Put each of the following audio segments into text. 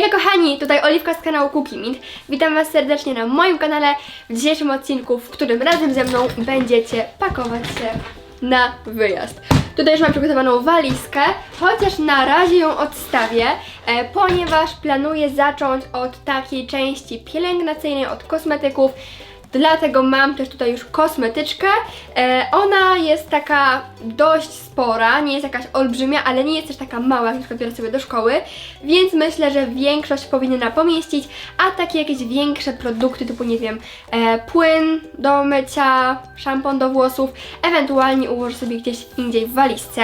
Hejka kochani, tutaj Oliwka z kanału Cookie Mint. Witam Was serdecznie na moim kanale w dzisiejszym odcinku, w którym razem ze mną będziecie pakować się na wyjazd. Tutaj już mam przygotowaną walizkę, chociaż na razie ją odstawię, e, ponieważ planuję zacząć od takiej części pielęgnacyjnej, od kosmetyków. Dlatego mam też tutaj już kosmetyczkę. E, ona jest taka dość spora, nie jest jakaś olbrzymia, ale nie jest też taka mała, jak na przykład biorę sobie do szkoły, więc myślę, że większość powinna pomieścić, a takie jakieś większe produkty typu, nie wiem, e, płyn do mycia, szampon do włosów, ewentualnie ułożę sobie gdzieś indziej w walizce.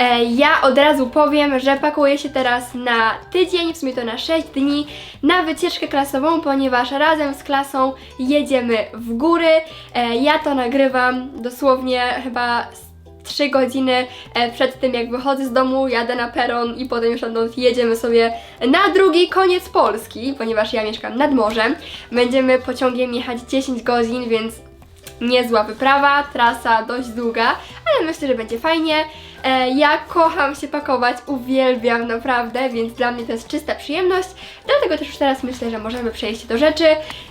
E, ja od razu powiem, że pakuję się teraz na tydzień, w sumie to na 6 dni, na wycieczkę klasową, ponieważ razem z klasą jedziemy w góry. E, ja to nagrywam dosłownie chyba z 3 godziny e, przed tym, jak wychodzę z domu, jadę na peron i potem już stąd jedziemy sobie na drugi koniec Polski, ponieważ ja mieszkam nad morzem. Będziemy pociągiem jechać 10 godzin, więc niezła wyprawa, trasa dość długa, ale myślę, że będzie fajnie. E, ja kocham się pakować, uwielbiam naprawdę, więc dla mnie to jest czysta przyjemność. Dlatego też już teraz myślę, że możemy przejść do rzeczy.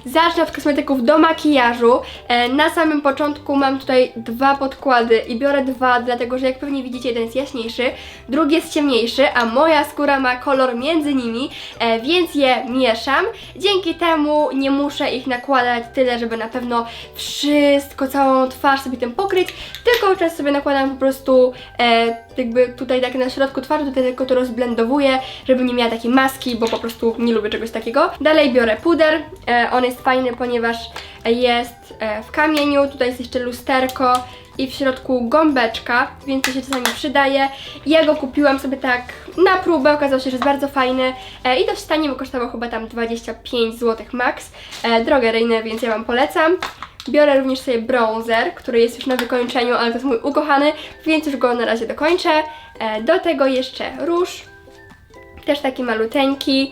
Zacznę od kosmetyków do makijażu. E, na samym początku mam tutaj dwa podkłady i biorę dwa, dlatego że jak pewnie widzicie, jeden jest jaśniejszy, drugi jest ciemniejszy, a moja skóra ma kolor między nimi, e, więc je mieszam. Dzięki temu nie muszę ich nakładać tyle, żeby na pewno wszystko, całą twarz sobie tym pokryć, tylko często sobie nakładam po prostu e, jakby tutaj tak na środku twarzy, tutaj tylko to rozblendowuję, żeby nie miała takiej maski, bo po prostu nie lubię czegoś takiego. Dalej biorę puder, e, on jest fajny, ponieważ jest e, w kamieniu, tutaj jest jeszcze lusterko i w środku gąbeczka, więc to się czasami przydaje. Ja go kupiłam sobie tak na próbę, okazało się, że jest bardzo fajny e, i dość tanie, bo kosztował chyba tam 25 zł max. Drogeryjny, więc ja Wam polecam. Biorę również sobie bronzer, który jest już na wykończeniu, ale to jest mój ukochany, więc już go na razie dokończę. E, do tego jeszcze róż, też taki maluteńki.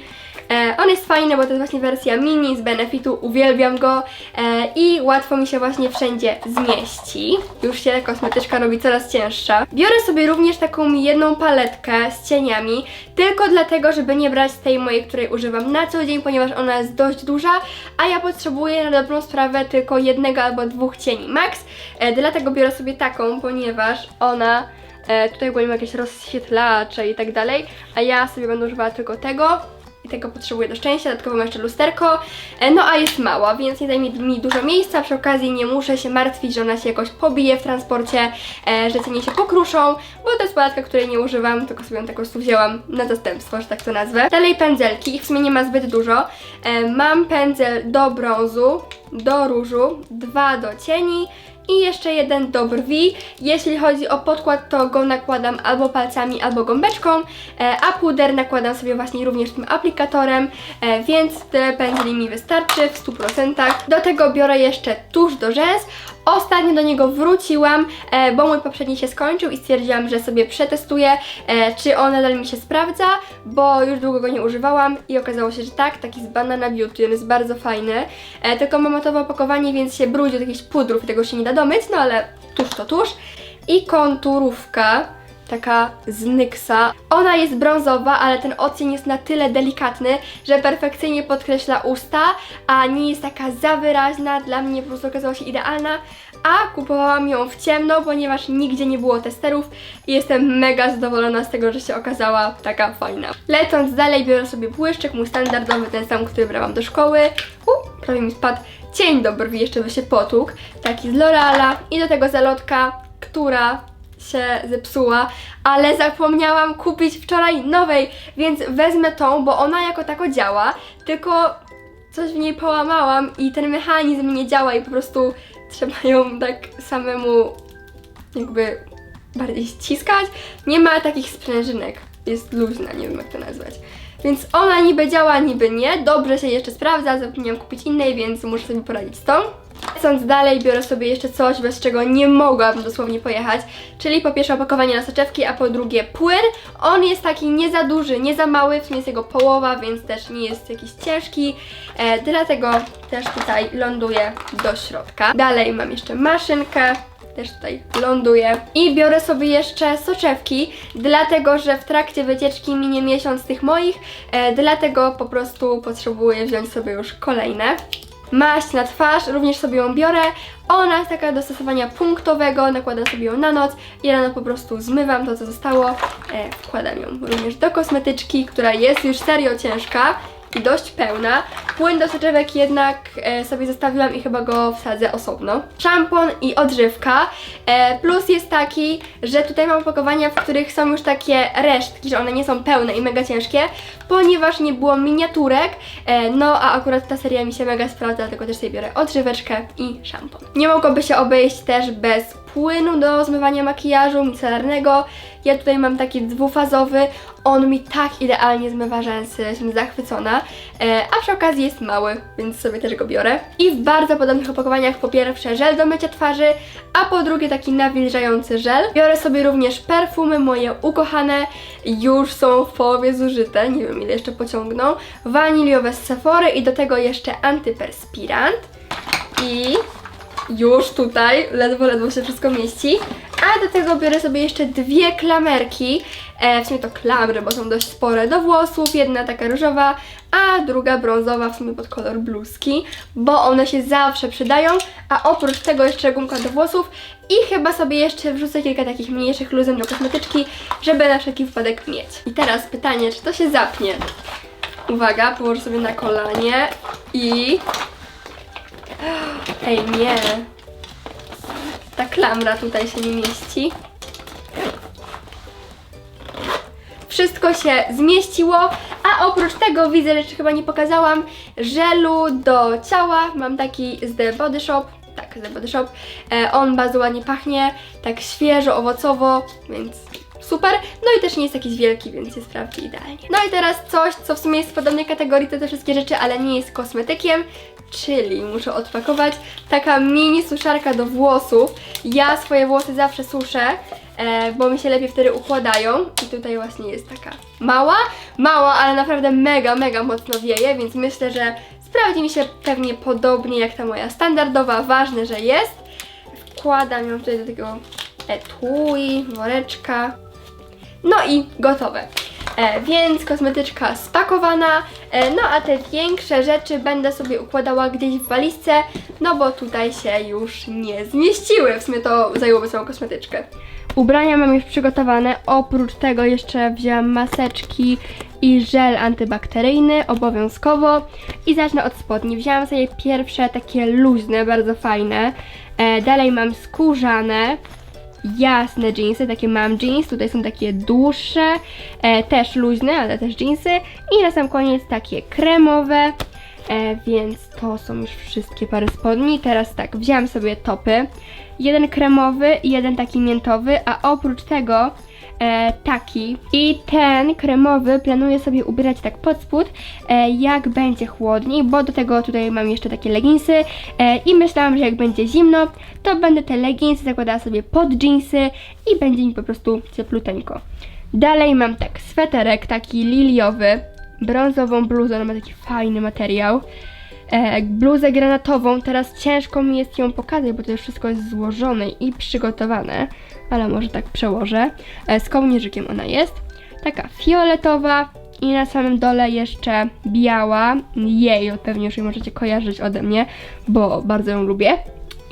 E, on jest fajny, bo to jest właśnie wersja mini z Benefitu, uwielbiam go e, i łatwo mi się właśnie wszędzie zmieści. Już się kosmetyczka robi coraz cięższa. Biorę sobie również taką jedną paletkę z cieniami, tylko dlatego, żeby nie brać tej mojej, której używam na co dzień, ponieważ ona jest dość duża, a ja potrzebuję na dobrą sprawę tylko jednego albo dwóch cieni max, e, dlatego biorę sobie taką, ponieważ ona tutaj ogólnie ma jakieś rozświetlacze i tak dalej, a ja sobie będę używała tylko tego i tego potrzebuję do szczęścia, dodatkowo mam jeszcze lusterko, e, no a jest mała, więc nie zajmie mi dużo miejsca, przy okazji nie muszę się martwić, że ona się jakoś pobije w transporcie, e, że cienie się pokruszą, bo to jest palatka, której nie używam, tylko sobie ją tak po prostu wzięłam na zastępstwo, że tak to nazwę. Dalej pędzelki, ich w sumie nie ma zbyt dużo. E, mam pędzel do brązu, do różu, dwa do cieni, i jeszcze jeden do brwi. Jeśli chodzi o podkład, to go nakładam albo palcami, albo gąbeczką, e, a puder nakładam sobie właśnie również tym aplikatorem, e, więc tyle pędzli mi wystarczy w 100%. Do tego biorę jeszcze tusz do rzęs. Ostatnio do niego wróciłam, e, bo mój poprzedni się skończył i stwierdziłam, że sobie przetestuję, e, czy on nadal mi się sprawdza, bo już długo go nie używałam i okazało się, że tak, taki z Banana Beauty, on jest bardzo fajny, e, tylko ma matowe opakowanie, więc się brudzi od jakichś pudrów i tego się nie da domyć, no ale tuż to tuż. I konturówka, taka z Nyxa. Ona jest brązowa, ale ten odcień jest na tyle delikatny, że perfekcyjnie podkreśla usta, a nie jest taka za wyraźna. Dla mnie po prostu okazała się idealna, a kupowałam ją w ciemno, ponieważ nigdzie nie było testerów i jestem mega zadowolona z tego, że się okazała taka fajna. Lecąc dalej biorę sobie błyszczyk, mój standardowy, ten sam, który brałam do szkoły. U, prawie mi spadł cień do brwi, jeszcze by się potłukł. Taki z L'Oreala i do tego zalotka, która się zepsuła, ale zapomniałam kupić wczoraj nowej, więc wezmę tą, bo ona jako tako działa, tylko coś w niej połamałam i ten mechanizm nie działa i po prostu trzeba ją tak samemu jakby bardziej ściskać. Nie ma takich sprężynek, jest luźna, nie wiem jak to nazwać. Więc ona niby działa, niby nie. Dobrze się jeszcze sprawdza, zapomniałam kupić innej, więc muszę sobie poradzić z tą. Lecąc dalej, biorę sobie jeszcze coś, bez czego nie mogłabym dosłownie pojechać, czyli po pierwsze opakowanie na soczewki, a po drugie płyn. On jest taki nie za duży, nie za mały, w sumie jest jego połowa, więc też nie jest jakiś ciężki, e, dlatego też tutaj ląduje do środka. Dalej mam jeszcze maszynkę, też tutaj ląduje. I biorę sobie jeszcze soczewki, dlatego że w trakcie wycieczki minie miesiąc tych moich, e, dlatego po prostu potrzebuję wziąć sobie już kolejne. Maść na twarz, również sobie ją biorę. Ona jest taka do stosowania punktowego, nakładam sobie ją na noc i rano po prostu zmywam to, co zostało, e, wkładam ją również do kosmetyczki, która jest już serio ciężka dość pełna. Płyn do soczewek jednak e, sobie zostawiłam i chyba go wsadzę osobno. Szampon i odżywka. E, plus jest taki, że tutaj mam opakowania, w których są już takie resztki, że one nie są pełne i mega ciężkie, ponieważ nie było miniaturek. E, no a akurat ta seria mi się mega sprawdza, dlatego też sobie biorę odżyweczkę i szampon. Nie mogłoby się obejść też bez płynu do zmywania makijażu micelarnego. Ja tutaj mam taki dwufazowy, on mi tak idealnie zmywa rzęsy, jestem zachwycona, e, a przy okazji jest mały, więc sobie też go biorę. I w bardzo podobnych opakowaniach po pierwsze żel do mycia twarzy, a po drugie taki nawilżający żel. Biorę sobie również perfumy moje ukochane, już są w połowie zużyte, nie wiem ile jeszcze pociągną. Waniliowe z Sephory i do tego jeszcze antyperspirant. I już tutaj, ledwo, ledwo się wszystko mieści. A do tego biorę sobie jeszcze dwie klamerki, e, w sumie to klamry, bo są dość spore, do włosów. Jedna taka różowa, a druga brązowa, w sumie pod kolor bluzki, bo one się zawsze przydają. A oprócz tego jeszcze gumka do włosów i chyba sobie jeszcze wrzucę kilka takich mniejszych luzem do kosmetyczki, żeby na wszelki wypadek mieć. I teraz pytanie, czy to się zapnie? Uwaga, położę sobie na kolanie i Ej, nie. Ta klamra tutaj się nie mieści. Wszystko się zmieściło, a oprócz tego widzę, że chyba nie pokazałam, żelu do ciała. Mam taki z The Body Shop. Tak, z The Body Shop. E, on bardzo ładnie pachnie, tak świeżo, owocowo, więc super. No i też nie jest jakiś wielki, więc jest prawie idealnie. No i teraz coś, co w sumie jest w podobnej kategorii to te wszystkie rzeczy, ale nie jest kosmetykiem, czyli muszę odpakować taka mini suszarka do włosów. Ja swoje włosy zawsze suszę, e, bo mi się lepiej wtedy układają i tutaj właśnie jest taka mała, mała, ale naprawdę mega, mega mocno wieje, więc myślę, że sprawdzi mi się pewnie podobnie jak ta moja standardowa, ważne, że jest. Wkładam ją tutaj do tego etui, woreczka. No i gotowe. E, więc kosmetyczka spakowana, e, no a te większe rzeczy będę sobie układała gdzieś w walizce, no bo tutaj się już nie zmieściły. W sumie to zajęłoby całą kosmetyczkę. Ubrania mam już przygotowane, oprócz tego jeszcze wzięłam maseczki i żel antybakteryjny obowiązkowo i zacznę od spodni. Wzięłam sobie pierwsze takie luźne, bardzo fajne, e, dalej mam skórzane, jasne jeansy, takie mam jeans, tutaj są takie dłuższe, e, też luźne, ale też jeansy i na sam koniec takie kremowe, e, więc to są już wszystkie pary spodni. Teraz tak, wzięłam sobie topy, jeden kremowy i jeden taki miętowy, a oprócz tego e, taki i ten kremowy planuję sobie ubierać tak pod spód, e, jak będzie chłodniej, bo do tego tutaj mam jeszcze takie leginsy e, i myślałam, że jak będzie zimno, to będę te leginsy zakładała sobie pod jeansy i będzie mi po prostu ciepluteńko. Dalej mam tak sweterek taki liliowy, brązową bluzę, ona ma taki fajny materiał. E, bluzę granatową, teraz ciężko mi jest ją pokazać, bo to już wszystko jest złożone i przygotowane, ale może tak przełożę. E, z kołnierzykiem ona jest. Taka fioletowa i na samym dole jeszcze biała. Jej, pewnie już jej możecie kojarzyć ode mnie, bo bardzo ją lubię.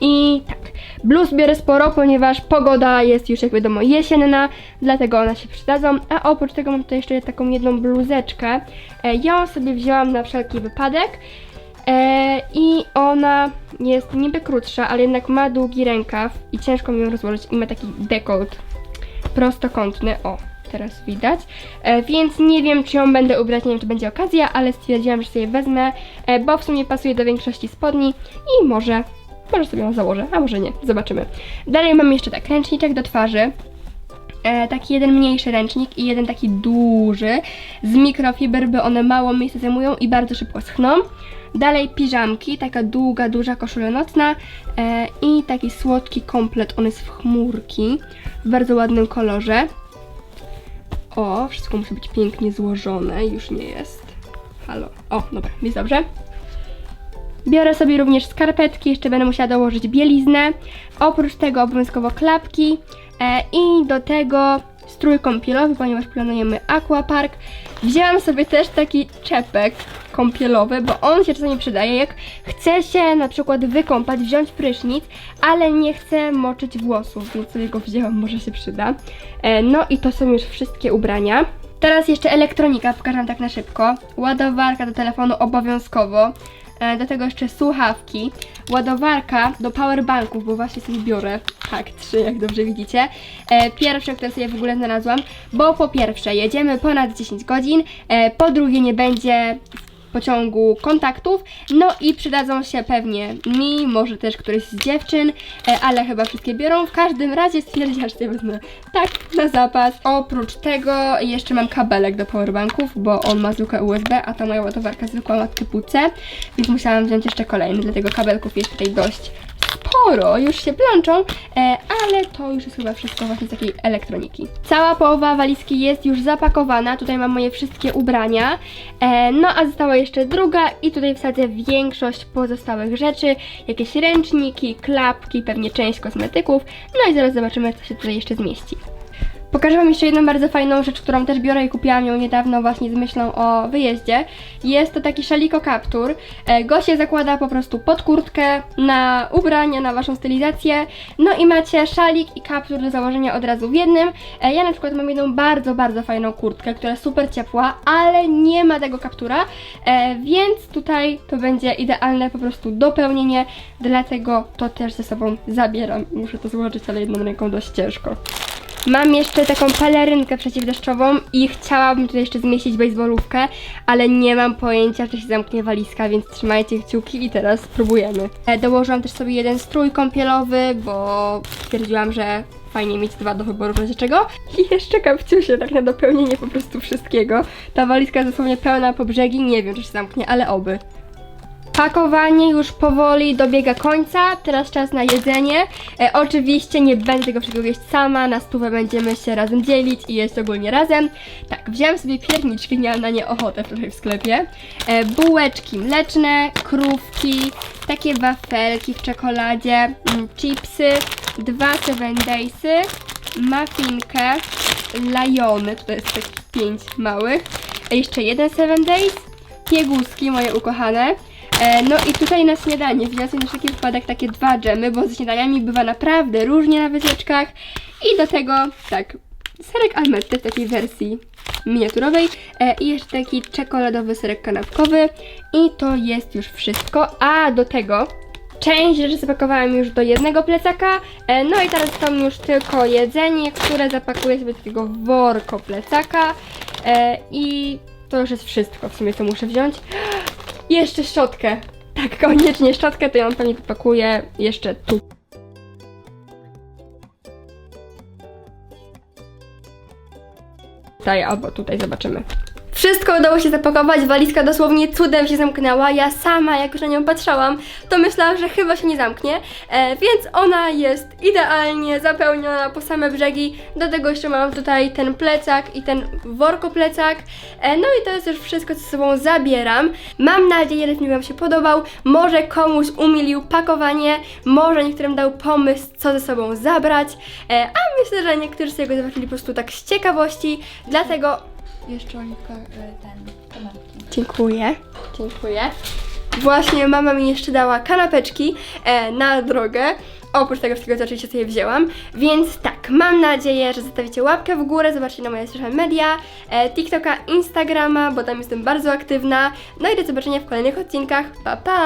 I tak, bluz biorę sporo, ponieważ pogoda jest już jak wiadomo jesienna, dlatego one się przydadzą. A oprócz tego mam tutaj jeszcze taką jedną bluzeczkę. E, ją sobie wzięłam na wszelki wypadek. E, I ona jest niby krótsza, ale jednak ma długi rękaw i ciężko mi ją rozłożyć i ma taki dekolt prostokątny. O, teraz widać. E, więc nie wiem, czy ją będę ubrać, nie wiem, czy będzie okazja, ale stwierdziłam, że sobie wezmę, e, bo w sumie pasuje do większości spodni i może, może sobie ją założę, a może nie, zobaczymy. Dalej mam jeszcze tak, ręczniczek do twarzy. E, taki jeden mniejszy ręcznik i jeden taki duży z mikrofiber, by one mało miejsca zajmują i bardzo szybko schną. Dalej piżamki, taka długa, duża koszula nocna e, i taki słodki komplet, on jest w chmurki, w bardzo ładnym kolorze. O, wszystko musi być pięknie złożone, już nie jest. Halo. O, dobra, jest dobrze. Biorę sobie również skarpetki, jeszcze będę musiała dołożyć bieliznę. Oprócz tego obowiązkowo klapki e, i do tego strój kąpielowy, ponieważ planujemy aquapark. Wzięłam sobie też taki czepek kąpielowy, bo on się czasami przydaje, jak chce się na przykład wykąpać, wziąć prysznic, ale nie chce moczyć włosów, więc sobie go wzięłam, może się przyda. E, no i to są już wszystkie ubrania. Teraz jeszcze elektronika, pokażę tak na szybko. Ładowarka do telefonu obowiązkowo. E, Do tego jeszcze słuchawki, ładowarka do powerbanków, bo właśnie sobie biorę. Tak, trzy, jak dobrze widzicie. E, Pierwsze, które sobie w ogóle znalazłam, bo po pierwsze jedziemy ponad 10 godzin, po drugie nie będzie pociągu kontaktów, no i przydadzą się pewnie mi, może też któryś z dziewczyn, e, ale chyba wszystkie biorą. W każdym razie stwierdziłam, że sobie wezmę tak na zapas. Oprócz tego jeszcze mam kabelek do powerbanków, bo on ma zwykłe USB, a ta moja ładowarka zwykła ma typu C, więc musiałam wziąć jeszcze kolejny, dlatego kabelków jest tutaj dość sporo, już się plączą, e, ale to już jest chyba wszystko właśnie z takiej elektroniki. Cała połowa walizki jest już zapakowana, tutaj mam moje wszystkie ubrania, e, no a została jeszcze druga i tutaj wsadzę większość pozostałych rzeczy, jakieś ręczniki, klapki, pewnie część kosmetyków, no i zaraz zobaczymy co się tutaj jeszcze zmieści. Pokażę Wam jeszcze jedną bardzo fajną rzecz, którą też biorę i kupiłam ją niedawno właśnie z myślą o wyjeździe. Jest to taki szaliko kaptur. E, Go się zakłada po prostu pod kurtkę, na ubrania, na Waszą stylizację. No i macie szalik i kaptur do założenia od razu w jednym. E, Ja na przykład mam jedną bardzo, bardzo fajną kurtkę, która jest super ciepła, ale nie ma tego kaptura, e, więc tutaj to będzie idealne po prostu dopełnienie, dlatego to też ze sobą zabieram. Muszę to złożyć, ale jedną ręką dość ciężko. Mam jeszcze taką pelerynkę przeciwdeszczową i chciałabym tutaj jeszcze zmieścić baseballówkę, ale nie mam pojęcia, czy się zamknie walizka, więc trzymajcie kciuki i teraz spróbujemy. E, Dołożyłam też sobie jeden strój kąpielowy, bo stwierdziłam, że fajnie mieć dwa do wyboru w razie czego. I jeszcze kapciusie, tak na dopełnienie po prostu wszystkiego. Ta walizka jest dosłownie pełna po brzegi, nie wiem, czy się zamknie, ale oby. Pakowanie już powoli dobiega końca, teraz czas na jedzenie. E, oczywiście nie będę tego wszystkiego jeść sama, na stówę będziemy się razem dzielić i jeść ogólnie razem. Tak, wziąłem sobie pierniczki, miałam na nie ochotę wczoraj w sklepie. E, bułeczki mleczne, krówki, takie wafelki w czekoladzie, mm, chipsy, dwa seven daysy, muffinkę, lajony, tutaj jest takich pięć małych, e, jeszcze jeden seven days, pieguski moje ukochane. E, no i tutaj na śniadanie sobie na wszelki wypadek takie dwa dżemy, bo ze śniadaniami bywa naprawdę różnie na wycieczkach. I do tego, tak, serek almetty w takiej wersji miniaturowej e, i jeszcze taki czekoladowy serek kanapkowy. I to jest już wszystko. A do tego Część rzeczy zapakowałam już do jednego plecaka, e, no i teraz są już tylko jedzenie, które zapakuję sobie do takiego worko plecaka e, i to już jest wszystko w sumie, co muszę wziąć. Jeszcze szczotkę. Tak, koniecznie szczotkę, to ją pewnie wypakuję jeszcze tu. Tutaj albo tutaj zobaczymy. Wszystko udało się zapakować, walizka dosłownie cudem się zamknęła. Ja sama, jak już na nią patrzałam, to myślałam, że chyba się nie zamknie, e, więc ona jest idealnie zapełniona po same brzegi. Do tego jeszcze mam tutaj ten plecak i ten worko plecak. E, no i to jest już wszystko, co sobą zabieram. Mam nadzieję, że film Wam się podobał. Może komuś umilił pakowanie, może niektórym dał pomysł, co ze sobą zabrać, e, a myślę, że niektórzy sobie go zobaczyli po prostu tak z ciekawości, dlatego Jeszcze Oliwka y, ten kanapki. Dziękuję. Dziękuję. Właśnie mama mi jeszcze dała kanapeczki e, na drogę. Oprócz tego wszystkiego, co oczywiście sobie wzięłam. Więc tak, mam nadzieję, że zostawicie łapkę w górę, zobaczcie na moje social media, e, TikToka, Instagrama, bo tam jestem bardzo aktywna. No i do zobaczenia w kolejnych odcinkach. Pa, pa!